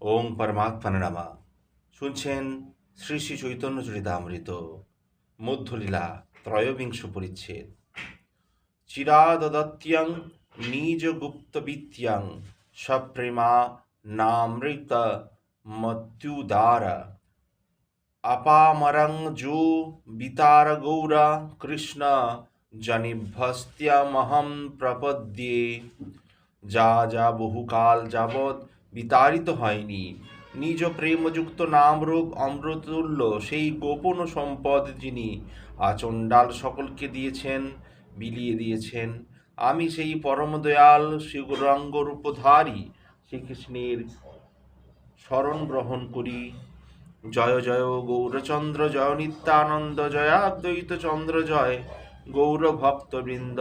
ওং পরমাত্মানে নামা। শুনছেন শ্রী শ্রী চৈতন্য চরিতামৃত, মধ্যলীলা, ত্রয়োবিংশ পরিচ্ছেদ। চিরাদদত্যং নিজ গুপ্তবিত্যং সপ্রেমা নামৃত মত্যুদার। আপামরং জু বিতার গৌরা কৃষ্ণ জনিভ্যস্ত্যমহম প্রপদ্যে। যা যা বহুকাল যাবৎ বিতাড়িত হয়নি। নিজ প্রেমযুক্ত নামরূপ অমৃতুল্য সেই গোপন সম্পদ যিনি আচণ্ডাল সকলকে দিয়েছেন, বিলিয়ে দিয়েছেন। আমি সেই পরম দয়াল শিবরঙ্গ রূপধারী শ্রীকৃষ্ণের শরণ গ্রহণ করি। জয় জয় গৌরচন্দ্র, জয় নিত্যানন্দ জয়াদ্বৈত চন্দ্র, জয় গৌর ভক্তবৃন্দ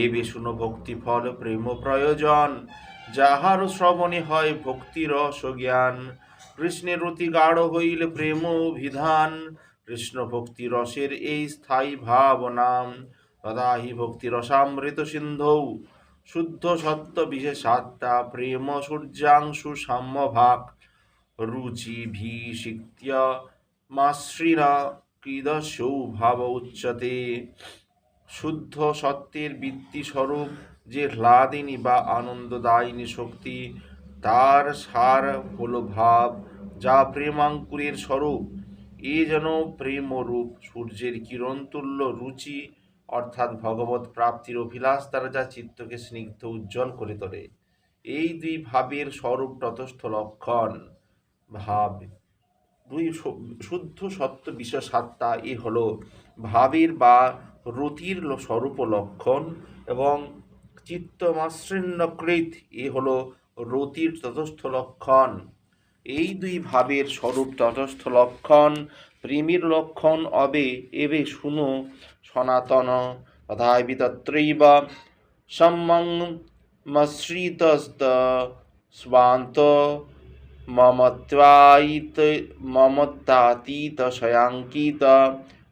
এ বেশুন ভক্তি ফল প্রেম প্রয়োজন। যাহার শ্রবণে হয় ভক্তি রস জ্ঞান কৃষ্ণের অতি গাঢ় হইলে প্রেম বিধান কৃষ্ণ ভক্তি রসের এই স্থায়ী ভাবনাম তদাহি ভক্তি রসামৃত সিন্ধৌ। শুদ্ধ সত্য বিশেষাত্মা প্রেম সূর্যাংশু সাম্য ভাগ রুচিভিষিক্ত্য মাশ্রিরা ভাব উচ্চতে। শুদ্ধ সত্যের বৃত্তি স্বরূপ যে হ্লাদিনী বা আনন্দদায়িনী শক্তি, তার সার হল ভাব যা প্রেমাঙ্কুরের স্বরূপ। এ যেন প্রেমরূপ সূর্যের কিরণ তুল্য রুচি, অর্থাৎ ভগবত প্রাপ্তির অভিলাষ দ্বারা যা চিত্তকে স্নিগ্ধ উজ্জ্বল করে তোলে। এই দুই ভাবের স্বরূপ ততস্থ লক্ষণ। ভাব। দুই শুদ্ধ সত্য বিশেষ আত্মা এ হলো ভাবের বা রতির স্বরূপ লক্ষণ এবং চিত্তমাশ্রিন্নকৃত এ হলো রতির ততস্থ লক্ষণ। এই দুই ভাবের স্বরূপ তটস্থ লক্ষণ, প্রেমের লক্ষণ অবে, এবে শুনো, সনাতন। তথাপি তত্রৈব সম্মং মশ্রিতস্ত স্বান্ত মমত্বায়িত, মমত্বাতীত শয়াঙ্কিত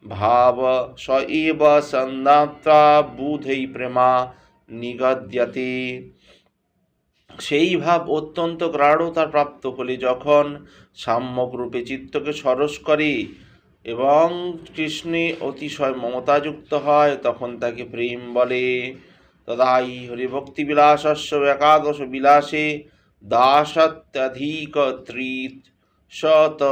ভাব স এব সন্দাত্রা প্রেমা নিগদ্যতে। সেই ভাব অত্যন্ত গাঢ়তা প্রাপ্ত হলে যখন সাম্যক রূপে চিত্তকে সরস করে এবং কৃষ্ণে অতিশয় মমতাযুক্ত হয়, তখন তাকে প্রেম বলে। তদাই হরিভক্তি বিলাসস্য একাদশ বিলাসে দাসত্যধিক ত্রিত শত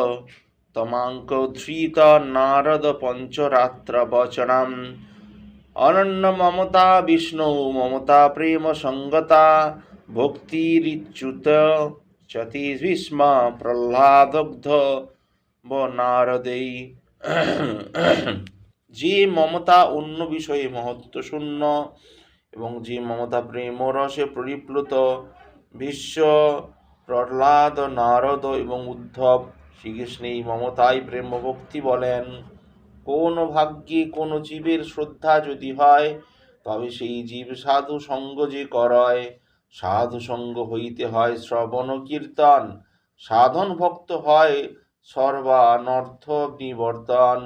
তমাঙ্ক ধৃত নারদ পঞ্চরাত্র বচনম। অনন্য মমতা, বিষ্ণু মমতা, প্রেম সঙ্গতা, ভক্তিরিচ্যুত চতি ভীষ্ম প্রহ্লাদগ্ধ ব নারদেই যে মমতা অন্য বিষয়ে মহত্ব শূন্য এবং যে মমতা প্রেম রসে পরিপ্লুত, বিশ্ব, প্রহ্লাদ, নারদ এবং উদ্ধব শ্রীকৃষ্ণ এই মমতাই প্রেম ভক্তি বলেন। কোন ভাগ্যে কোন জীবের শ্রদ্ধা যদি হয়, তবে সেই জীব সাধু সঙ্গ যে করয়, সাধু সঙ্গ হইতে হয় শ্রবণ কীর্তন। সাধন ভক্ত হয় সর্বানর্থ নিবর্তন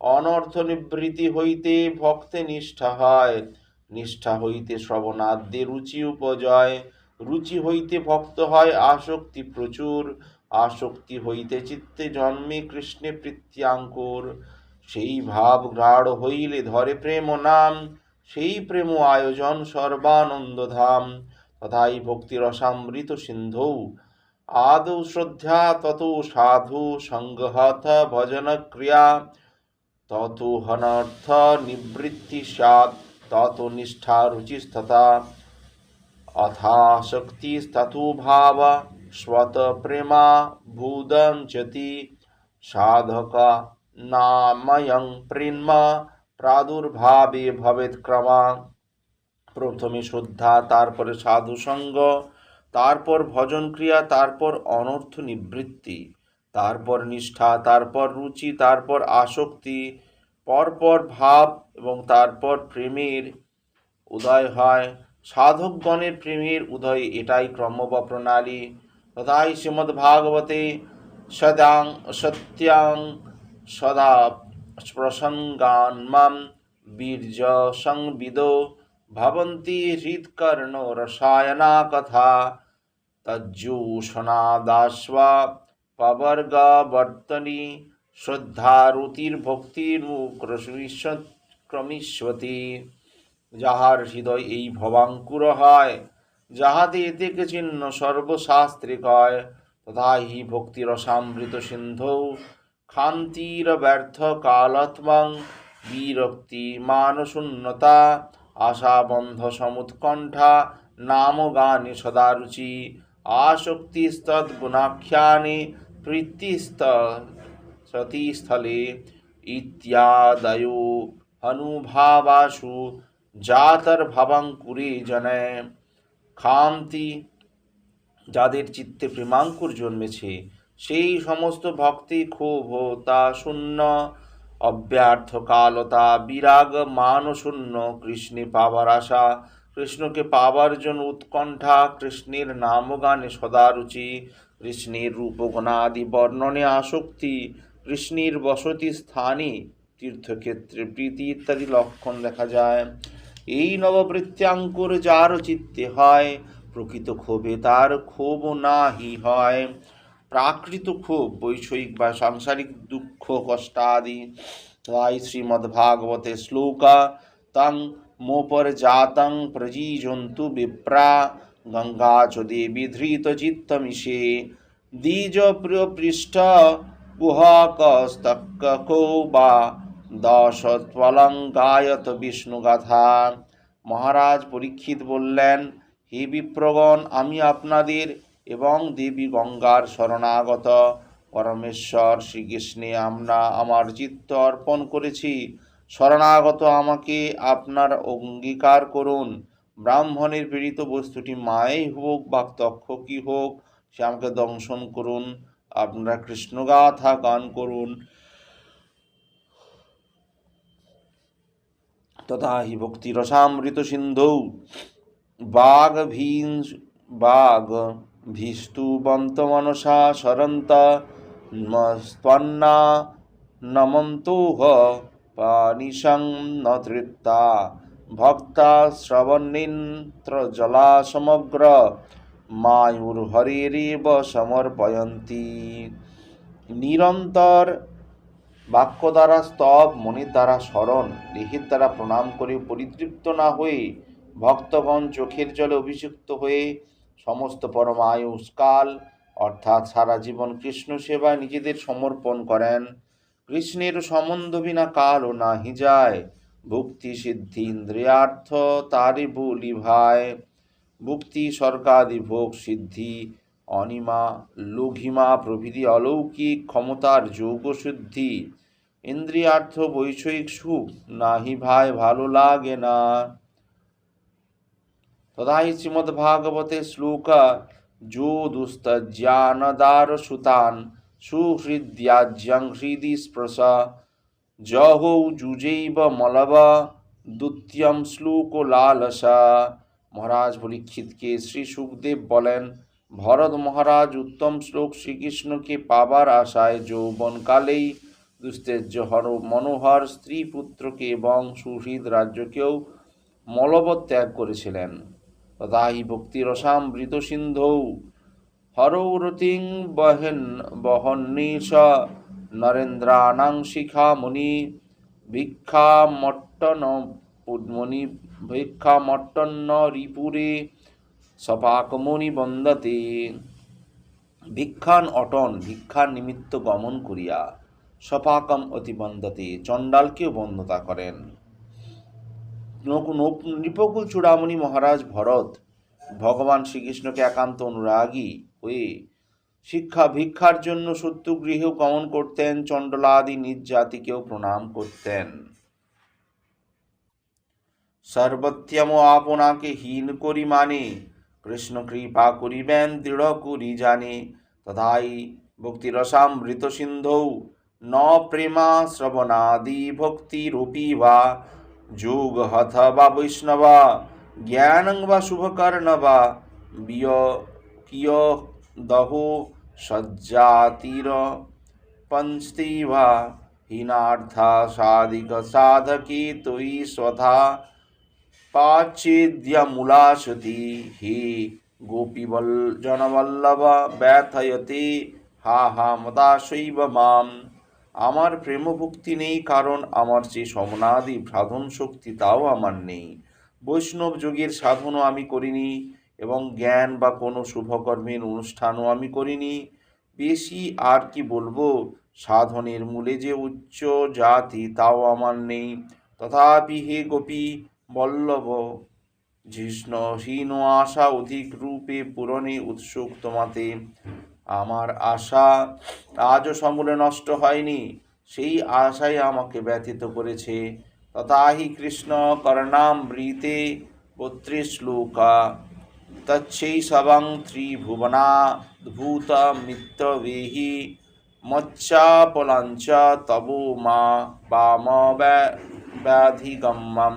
অনর্থ নিবৃত্তি হইতে ভক্তে নিষ্ঠা হয়। নিষ্ঠা হইতে শ্রবণাদ্যে রুচি উপজয়। রুচি হইতে ভক্ত হয় আসক্তি প্রচুর। আসক্তি হইতে চিত্তে জন্মে কৃষ্ণে প্রীত্যাঙ্কুর। সেই ভাব গাঢ় হইলে ধরে প্রেম নাম সেই প্রেম আয়োজন সর্বানন্দ ধাম তথাই ভক্তি রসামৃত সিন্ধৌ আদৌ শ্রদ্ধা তত সাধু সংঘহত ভজন ক্রিয়া তত হনর্থ নিবৃত্তি স্যাৎ তত নিষ্ঠা রুচিস্তথা अथाशक्तिस्तथो भाव स्वतप्रेमा भूदञ्चति साधक নামায়ং প্রিন্মা প্রাদুর্ভাবে ভবেৎক্রমা প্রথমে শ্রদ্ধা, তারপরে সাধুসঙ্গ, তারপর ভজন ক্রিয়া তারপর অনর্থ নিবৃত্তি, তারপর নিষ্ঠা, তারপর রুচি, তারপর আসক্তি, পরপর ভাব এবং তারপর প্রেমের উদয় হয়। সাধকগণের প্রেমের উদয় এটাই ক্রম বা প্রণালী। তথাই শ্রীমদ্ভাগবতে সদাং সত্যাং সদা প্রসঙ্গান্মাম বীর্য সংবিদো ভবন্তি হৃৎকর্ণ রসায়না কথা তজ্জূষণাদাস্বা পবর্গবর্তনি শ্রদ্ধারুতির্ভক্তির্মুক্রমিষ্যতি যাহার হৃদয় এই ভবাঙ্কুর হয়, যাহাতে এতে চিহ্ন সর্বশাস্ত্রে কয় তথা হি ভক্তিরসামৃত সিন্ধৌ ক্ষান্তির ব্যর্থ কালত্মং বিরক্তি মানশূন্যতা আশাবন্ধ সমুৎকণ্ঠা, নাম গানে সদারুচি আসক্তিস্তদ্গুণাখ্যানে প্রীতিস্ত সতীস্থলে ইত্যাদয়ো অনুভাবাসু জাতর্ভবাঙ্কুরে জনে। খান্তি যাদের চিত্তে প্রেমাঙ্কুর জন্মেছে সেই সমস্ত ভক্তি ক্ষোভ তা শূন্য। অব্যর্থ কালতা বিরাগ মান শূন্য কৃষ্ণে পাবার আশা, কৃষ্ণকে পাবার জন্য উৎকণ্ঠা, কৃষ্ণের নামগানে সদারুচি কৃষ্ণের রূপগণাদি বর্ণনে আসক্তি, কৃষ্ণের বসতি স্থানে তীর্থক্ষেত্রে প্রীতি ইত্যাদি লক্ষণ দেখা যায়। এই নববৃত্তাঙ্কুর যার চিত্তে হয়, প্রকৃত ক্ষোভে তার ক্ষোভ নাহি হয়। প্রাকৃত ক্ষোভ, বৈষয়িক বা সাংসারিক দুঃখ, কষ্টাদি তাই শ্রীমদ্ভাগবতে শ্লোকা তং মোপর জাতং প্রজীজন্তু বিপ্রা গঙ্গা চ দেবী ধৃত চিত্তমিষে দ্বিজ প্রিয় পৃষ্ঠ কুহকস্তক্কো বা দশ ত্বলঙ্গায়ত বিষ্ণুগাথা। মহারাজ পরীক্ষিত বললেন, হে বিপ্রগণ, আমি আপনাদের এবং দেবী গঙ্গার শরণাগত। পরমেশ্বর শ্রীকৃষ্ণে আমরা আমার চিত্ত অর্পণ করেছি। শরণাগত আমাকে আপনার অঙ্গীকার করুন। ব্রাহ্মণের পীড়িত বস্তুটি মায়েই হোক বা তক্ষকই হোক, সে আমাকে দংশন করুন। আপনারা কৃষ্ণগাথা গান করুন। তথা হি ভক্তিরসামৃত সিন্ধৌ। বাঘ ভীংস বাঘ ভীষ্টুবন্ত মনসা সরন্ত স্তন্না নমন্তোহ পানিশং ন তৃপ্তা ভক্তা শ্রবণীন্ত্র জলা সমগ্র মায়ুর্হরেরেব সমর্পয়ন্তি। নিরন্তর বাক্য দ্বারা স্তব মনির দ্বারা স্মরণ দেহের দ্বারা প্রণাম করে পরিতৃপ্ত না হয়ে ভক্তগণ চোখের জলে অভিষিক্ত হয়ে সমস্ত পরম পরমায়ুষ্কাল অর্থাৎ সারা জীবন কৃষ্ণ সেবায় নিজেদের সমর্পণ করেন। কৃষ্ণের সম্বন্ধ বিনা কাল কালও নাহি যায়। ভক্তি সিদ্ধি ইন্দ্রিয়ার্থ তারি বলি ভাই। মুক্তি স্বর্গাদি ভোগ সিদ্ধি, অনিমা লঘিমা প্রভৃতি অলৌকিক ক্ষমতার যোগ শুদ্ধি ইন্দ্রিয়ার্থ বৈষয়িক সুখ নাহি ভাই, ভালো লাগে না। তথাহি শ্রীমদ্ভাগবতে শ্লোক যো দুস্তজ্ঞানদার সুতান সুহৃদ্যাজ্যং হৃদি স্পৃশ জহৌ যুজৈব মলব দ্বিতীয়ম শ্লোক লালসা মহারাজ পরীক্ষিতকে শ্রী সুখদেব বলেন ভরত মহারাজ উত্তম শ্লোক শ্রীকৃষ্ণকে পাবার আশায় যৌবনকালেই দুস্তেজ্য হর মনোহর স্ত্রী পুত্রকে এবং সুহৃদ রাজ্যকেও মলবৎ ত্যাগ করেছিলেন তথাহি ভক্তিরসামৃত সিন্ধৌ। হরৌরতিং বহেন, বহন্নিশ, নরেন্দ্রাণাং শিখামণি ভিক্ষামট্টন মণি ভিক্ষামট্টন্ন রিপুরে সপাকমণি বন্দতে। ভিক্ষান অটন, ভিক্ষার নিমিত্ত গমন করিয়া সপাকম অতিবন্দতে চণ্ডালকেও বন্ধতা করেন। নৃপকুল চূড়ামণি মহারাজ ভরত, ভগবান শ্রীকৃষ্ণকে একান্ত অনুরাগী হয়ে শিক্ষা ভিক্ষার জন্য সত্যগৃহেও গমন করতেন, চণ্ডলাদি নিজ জাতিকেও প্রণাম করতেন। সর্বত্যম আপনাকে হীন করি মানে কৃষ্ণ কৃপা করিবেন, দৃঢ় করি জানে। তথাই ভক্তিরসামৃত সিন্ধৌ ন প্রেমা শ্রবণাদি ভক্তিরূপী বা যোগ হথ বা বৈষ্ণবা জ্ঞানং বা শুভকর্ণ বা বিয় কিয় দহো সজ্জাতির পঞ্চতি বা হীনার্থা সাধিক সাধকে তৈ स्वधा পাচেদ্যমূলাসতি হে গোপীবল জনবল্লভ ব্যথয়তে হা হা মদাশৈব মাম আমার প্রেমভক্তি নেই, কারণ আমার যে সমনাদি সাধন শক্তি তাও আমার নেই। বৈষ্ণব যোগের সাধনও আমি করিনি, এবং জ্ঞান বা কোনো শুভকর্মের অনুষ্ঠানও আমি করিনি। বেশি আর কি বলব? সাধনের মূলে যে উচ্চ জাতি তাও আমার নেই। তথাপি হে গোপী বল্লভ জীর্ণ হীন আশা অধিক রূপে পূরণে উৎসুক তোমাতে। আমার আশা আজও সমূলে নষ্ট হয়নি। সেই আশাই আমাকে ব্যথিত করেছে। তথাহি কৃষ্ণ কর্ণামৃতে বত্রিশ শ্লোকা তচ্ছৈ সবং ত্রিভুবনা ভূত মিত্তবেহি মচ্চাপলাঞ্চ তবো মা বাম ব্যাধিগম্যম।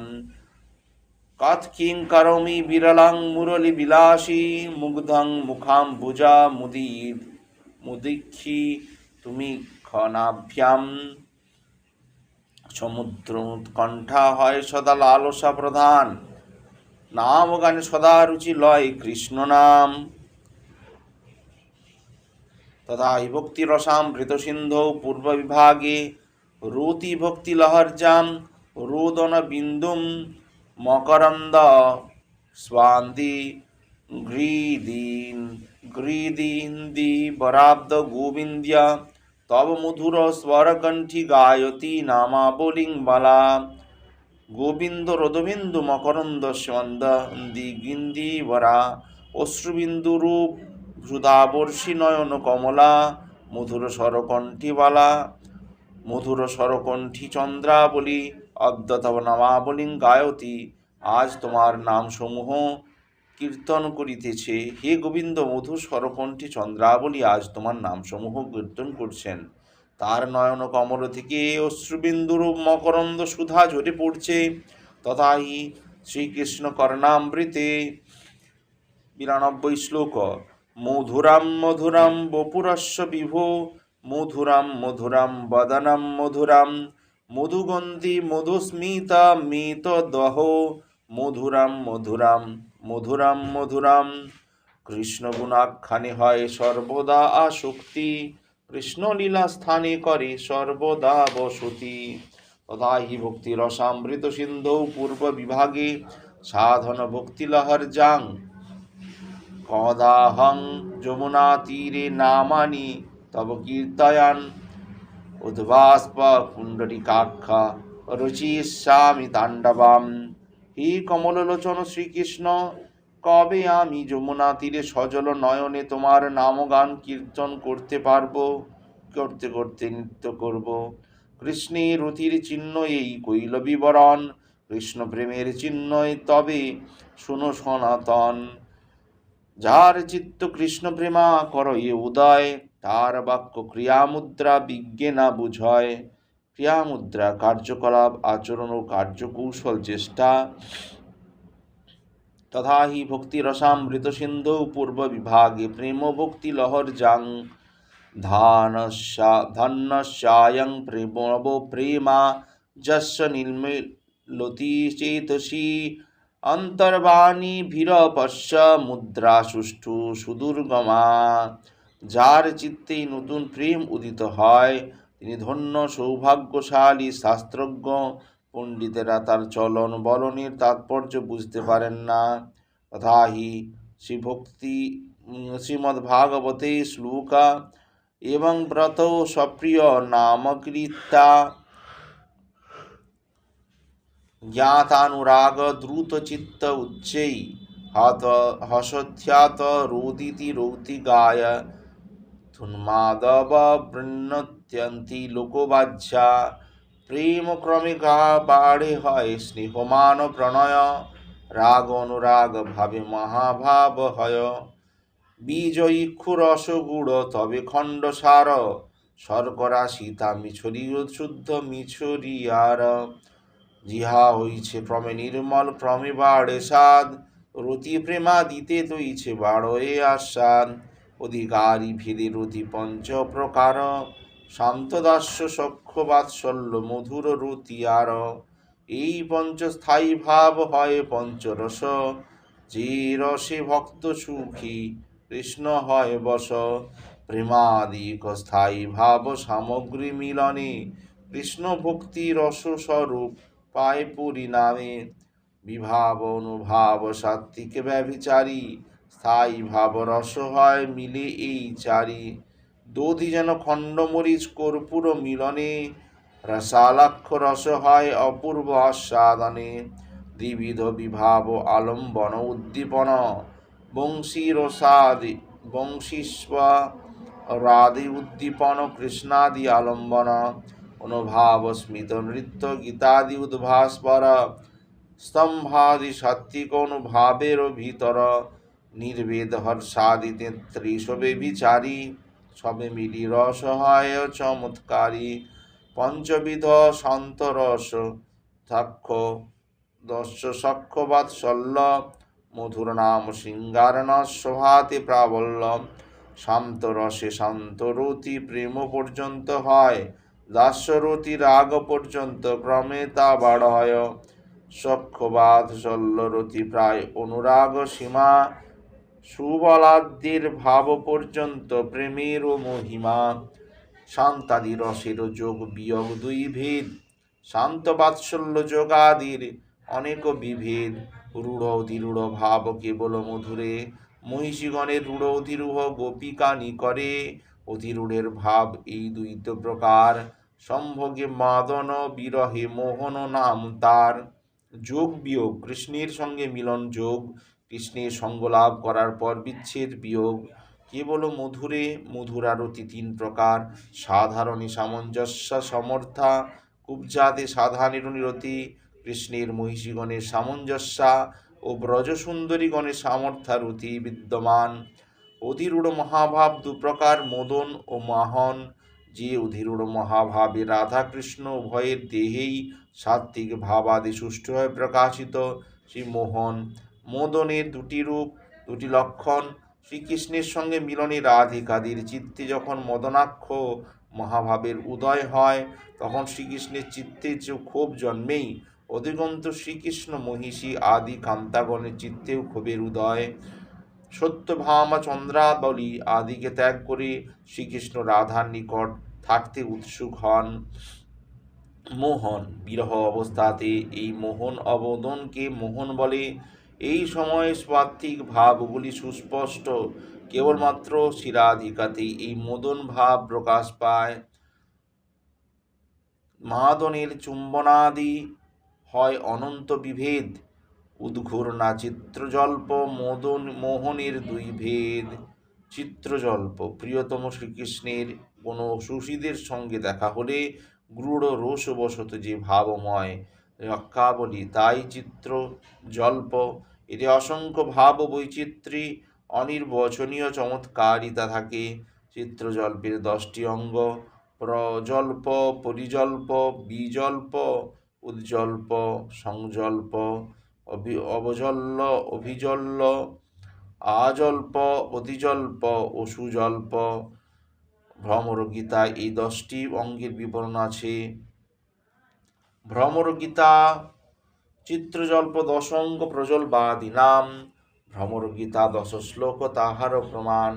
কাৎকিং করমি বিরলাং মুরলি বিলাসী মুগ্ধং মুখাম ভুজা মুদিদ। মুদিক্ষি তুমি খনাভ্যাম সমুদ্র উৎকণ্ঠা হয় সদা লালসা প্রধান। নাম গানে সদা রুচি লয় কৃষ্ণ নাম। তথা ভক্তি রসামৃত সিন্ধৌ পূর্ব বিভাগে রুতি ভক্তি লহর্জাম রোদন বিন্দুম মকরন্দ স্বান্তি গ্রীদিন, গ্রীদিন্দি বরাব্দ গোবিন্দ্য, তব মধুর স্বরকণ্ঠী গায়তি নামাবলিং বালা। গোবিন্দ রোদবিন্দু মকরন্দ স্বন্দ দিগিন্দি বরা। অশ্রুবিন্দু রূপ সুধাবর্ষী নয়ন কমলা। মধুর স্বরকণ্ঠীবালা মধুর স্বরকণ্ঠী চন্দ্রাবলী। অদ্যতব গায়তি আজ তোমার নামসমূহ কীর্তন করিতেছে। হে গোবিন্দ মধু স্বরকণ্ঠী চন্দ্রাবলী আজ তোমার নামসমূহ কীর্তন করছেন। তার নয়ন কমল থেকে অশ্রুবিন্দুর মকরন্দ সুধা ঝরে পড়ছে। তথাহি শ্রীকৃষ্ণ কর্ণামৃতে বিরানব্বই শ্লোক। মধুরাম মধুরাম বপুরস্য বিভো, মধুরাম মধুরাম বদনম মধুরাম। মধুগন্ধি মধুস্মিতা মিত দহ। মধুরাম মধুরাম মধুরাম মধুরাম। কৃষ্ণ গুণাখ্যানে হয় সর্বদা আসক্তি। কৃষ্ণ লীলা স্থানে করে সর্বদা বসতি। তথা হি ভক্তি রসামৃত সিন্ধৌ পূর্ব বিভাগে সাধন ভক্তি লহর জাং কদাহং যমুনা তীরে নামানি তব কীর্তয়ান উদ্বাস্প পুণ্ডরিকাক্ষা তাণ্ডবাম। হে কমললোচন শ্রীকৃষ্ণ, কবে আমি যমুনা তীরে সজল নয়নে তোমার নামগান কীর্তন করতে পারব, করতে করতে নৃত্য করব? কৃষ্ণের রতির চিহ্ন এই কৈল বিবরণ, কৃষ্ণ প্রেমের চিহ্নই তবে, শুনো সনাতন। যার চিত্ত কৃষ্ণ প্রেমা, কর এ উদয়। তার বাক্য ক্রিয়ামুদ্রা বিজ্ঞে না বুঝয়। ক্রিয়ামুদ্রা কার্যকলাপ, আচরণ ও কার্যকৌশল চেষ্টা। তথা হি ভক্তি রসামৃত সিন্ধু পূর্ব বিভাগে প্রেম ভক্তি লহর ধানস্যা ধন্যস্যায়ং প্রেমব প্রেমা যস্য নির্মিলতি চেতসী। অন্তর্বাণী ভীরপশ্য মুদ্রা সুষ্ঠু সুদুর্গমা। যার চিত্তেই নতুন প্রেম উদিত হয়, তিনি ধন্য, সৌভাগ্যশালী, শাস্ত্রজ্ঞ। পণ্ডিতেরা তার চলন বলনের তাৎপর্য বুঝতে পারেন না। তথা হি শ্রীভক্তি শ্রীমদ্ভাগবতে শ্লোকা, এবং ব্রত সপ্রিয় নামকৃতা জ্ঞাতানুরাগ দ্রুত চিত্ত উচ্চৈ হত হসথ্যাত রোদিতি রৌতি গায় ধুন্মাদব বৃণ্যত্যন্তি লোকবাহ্যা প্রেম ক্রমে গা বাড়ে হয় স্নেহমান প্রণয় রাগ অনুরাগ ভাবে মহাভাব হয় বীজ ইক্ষু গুড় তবে খণ্ড সার শর্করা সীতা মিছরি শুদ্ধ মিছরি আর জিহা হইছে ক্রমে নির্মল ক্রমে বাড়ে সাদ রতি প্রেমা দিতে তৈছে বাড়য়ে আস্বাদ। অধিকারী ভেদে রতি পঞ্চ প্রকার শান্তদাস্য সক্ষ বাৎসল্য মধুর রতি আর। এই পঞ্চস্থায়ী ভাব হয় পঞ্চরস। যে রসে ভক্ত সুখী, কৃষ্ণ হয় বস। প্রেমাদিক স্থায়ী ভাব সামগ্রী মিলনে, কৃষ্ণ ভক্তি রস স্বরূপ পায় পরিণামে বিভাব অনুভাব সাত্বিক ব্যভিচারী স্থায়ী ভাব রস হয় মিলে এই চারি। দধি যেন খণ্ডমরিচ, কর্পূর মিলনে রসালাক্ষ রস হয় অপূর্ব আস্বাদনে। দ্বিবিধ বিভাব আলম্বন উদ্দীপন, বংশী রসাদি বংশীস্ব রাদি উদ্দীপন, কৃষ্ণাদি আলম্বন, অনুভাব স্মিত নৃত্য, গীতাদি উদ্ভাস্বর স্তম্ভাদি সাত্বিক অনুভাবের ভিতর। নির্বেদ হর্ষাদিতে ত্রিশবে বিচারী, সবে মিলি রস হয় চমৎকারী। পঞ্চবিধ শান্তরস সাক্ষ দশ সক্ষ বাৎসল্য, মধুর নাম সিঙ্গারণ শোভাতে প্রাবল্য। শান্ত রসে শান্ত রতি প্রেম পর্যন্ত হয় দাস্যরতি রাগ পর্যন্ত ক্রমে তা বাড়য়। সক্ষবাদ শল্যরতি প্রায় অনুরাগ সীমা সুবলাদ্যের ভাব পর্যন্ত প্রেমের ও মহিমা। শান্তাদি রসের যোগ বিয়োগ দুই ভেদ। শান্ত বাৎসল্য যোগাদির অনেক বিভেদ। রূঢ় অধিরূঢ় ভাব কেবল মধুরে। মহিষীগণের রূঢ় অধিরূঢ় গোপিকা নিকরে। অধিরূঢ়ের ভাব এই দুইত প্রকার। সম্ভোগে মাদন বিরহে মোহন নাম তার। যোগ বিয়োগ কৃষ্ণের সঙ্গে মিলন যোগ। কৃষ্ণের সঙ্গ লাভ করার পর বিচ্ছেদ বিয়োগ। কেবল মধুরে মধুরারতি তিন প্রকার। সাধারণী সামঞ্জস্য সমর্থা, কুবজাতে সাধারণের নিরতি কৃষ্ণের মহিষীগণের সামঞ্জস্যা ও ব্রজসুন্দরীগণের সামর্থ্যারতি বিদ্যমান। অধিরূঢ় মহাভাব দুপ্রকার মোদন ও মাহন। যে অধিরূঢ় মহাভাবে রাধাকৃষ্ণ উভয়ের দেহেই সাত্ত্বিক ভাবাদি সুষ্ঠুভাবে প্রকাশিত। শ্রী মোহন মোদনের দুটি রূপ, দুটি লক্ষণ, শ্রীকৃষ্ণের সঙ্গে মিলনে রাধিকাদির চিত্তে যখন মদনাক্ষ মহাভাবের উদয় হয়, তখন শ্রীকৃষ্ণের চিত্তে যে ক্ষোভ জন্মেই অধিগন্ত শ্রীকৃষ্ণ মহিষী আদি কান্তাগণের চিত্তেও ক্ষোভের উদয়। সত্যভামা চন্দ্রাবলী আদিকে ত্যাগ করে শ্রীকৃষ্ণ রাধার নিকট থাকতে উৎসুক হন। মোহন, বিরহ অবস্থাতে এই মোহন অবদনকে মোহন বলে এই সময়ে স্বাত্বিক ভাবগুলি সুস্পষ্ট। কেবলমাত্র শিরাধিকাতেই এই মদন ভাব প্রকাশ পায়। মাদনের চুম্বনাদি হয় অনন্ত বিভেদ। উদ্ঘূর্ণা চিত্রজল্প, মদন মোহনের দুই ভেদ। চিত্রজল্প, প্রিয়তম শ্রীকৃষ্ণের কোনো সুশীদের সঙ্গে দেখা হলে, গূঢ় রোষবশত যে ভাবময় রক্ষাবলী, তাই চিত্র, জল্প, এতে অসংখ্য ভাব বৈচিত্র্যে অনির্বচনীয় চমৎকারিতা থাকে। চিত্রজল্পের দশটি অঙ্গ, প্রজল্প, পরিজল্প, বিজল্প উজ্জল্প সংজল্প, অভি অবজল্য অভিজল্য আজল্প, অতিজল্প ও সুজল্প। ভ্রমর এই দশটি অঙ্গের বিবরণ আছে। ভ্রমর গীতা চিত্রজল্প দশঙ্গ প্রজলবাদী নাম ভ্রমর গীতা দশ শ্লোক তাহার প্রমাণ,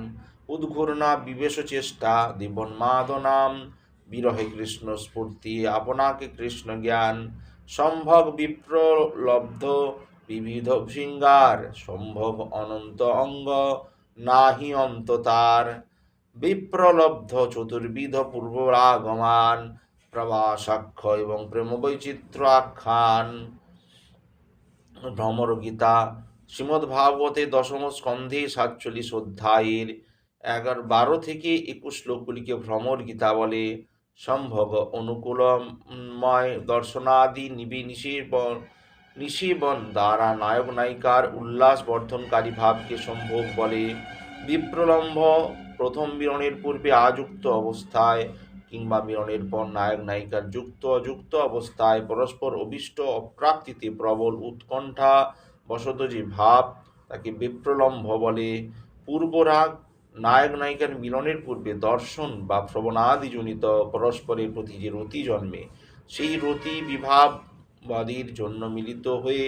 উদ্ঘূর্ণা বিবেশ চেষ্টা দেবন্মাদ নাম, বিরহে কৃষ্ণ স্ফূর্তি, আপনাকে কৃষ্ণ জ্ঞান, সম্ভব বিপ্রলব্ধ বিবিধ শৃঙ্গার সম্ভব অনন্ত অঙ্গ, নাহি অন্ত তার বিপ্রলব্ধ চতুর্বিধ পূর্বরাগমান প্রবাসাক্ষ এবং প্রেম বৈচিত্র্য আখ্যান। ভ্রমর গীতা শ্রীমদ্ ভাগবতে দশম স্কন্ধে সাতচল্লিশ অধ্যায়ের এগারো বারো থেকে একুশ শ্লোকগুলিকে ভ্রমর গীতা বলে। সম্ভব অনুকূলময় দর্শনাদি নিবি নিষেবন নিষেবন দ্বারা নায়ক নায়িকার উল্লাস বর্ধনকারী ভাবকে সম্ভোগ বলে। বিপ্রলম্ভ প্রথম মিলনের পূর্বে আযুক্ত অবস্থায় কিংবা মিলনের পর নায়ক, নায়িকার যুক্ত অযুক্ত অবস্থায় পরস্পর অভিষ্ট অপ্রাপ্তিতে প্রবল উৎকণ্ঠা বশত যে ভাব, তাকে বিপ্রলম্ভ বলে। পূর্বরাগ, নায়ক, নায়িকার মিলনের পূর্বে দর্শন বা শ্রবণাদিজনিত পরস্পরের প্রতি যে রতি জন্মে, সেই রতি বিভাববাদীর জন্য মিলিত হয়ে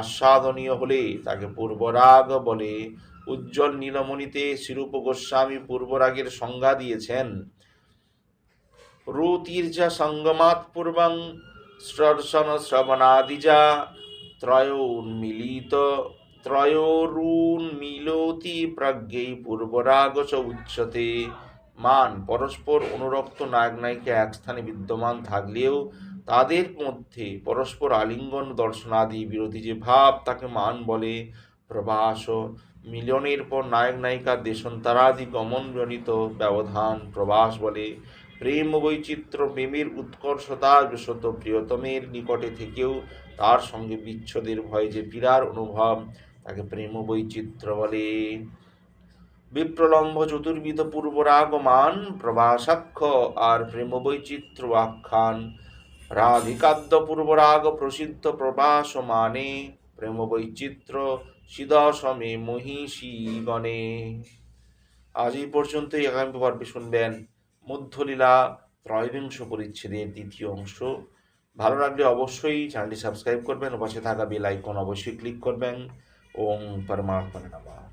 আস্বাদনীয় হলে তাকে পূর্বরাগ বলে। উজ্জ্বল নীলমণিতে শিরূপ গোস্বামী পূর্বরাগের সংজ্ঞা দিয়েছেন রুতির্যা সঙ্গমাৎ পূর্বং, স্রর্শন শ্রবণাদিজা ত্রয়োন্মিলিত ত্রয়োরুন্মিলতি প্রজ্ঞেই পূর্বরাগ চ উচ্চতে মান, পরস্পর অনুরক্ত নায়ক নায়িকা এক স্থানে বিদ্যমান থাকলেও তাদের মধ্যে পরস্পর আলিঙ্গন দর্শনাদি বিরোধী যে ভাব, তাকে মান বলে প্রবাস মিলনের পর নায়ক নায়িকার দেশান্তরাদি গমনজনিত ব্যবধান, প্রবাস বলে প্রেম বৈচিত্র্য প্রেমের উৎকর্ষতা বিশত প্রিয়তমের নিকটে থেকেও তার সঙ্গে বিচ্ছদের ভয়ে যে পীড়ার অনুভব, তাকে প্রেম বৈচিত্র্য বলে। বিপ্রলম্ব চতুর্বিধ, পূর্বরাগমান, প্রবাসাক্ষ আর প্রেম বৈচিত্র্য আখ্যান। রাধিকাদ্য, পূর্বরাগ, প্রসিদ্ধ প্রবাস মানে প্রেম বৈচিত্র্য সিদশমে মহিষী গণে আজ এই পর্যন্তই। আগামী পর্বে শুনবেন মধ্যলীলা ত্রয়োবিংশ পরিচ্ছেদের দ্বিতীয় অংশ। ভালো লাগলে অবশ্যই চ্যানেলটি সাবস্ক্রাইব করবেন পাশে থাকা বেল আইকন অবশ্যই ক্লিক করবেন। ওম পরমাত্মা নমঃ।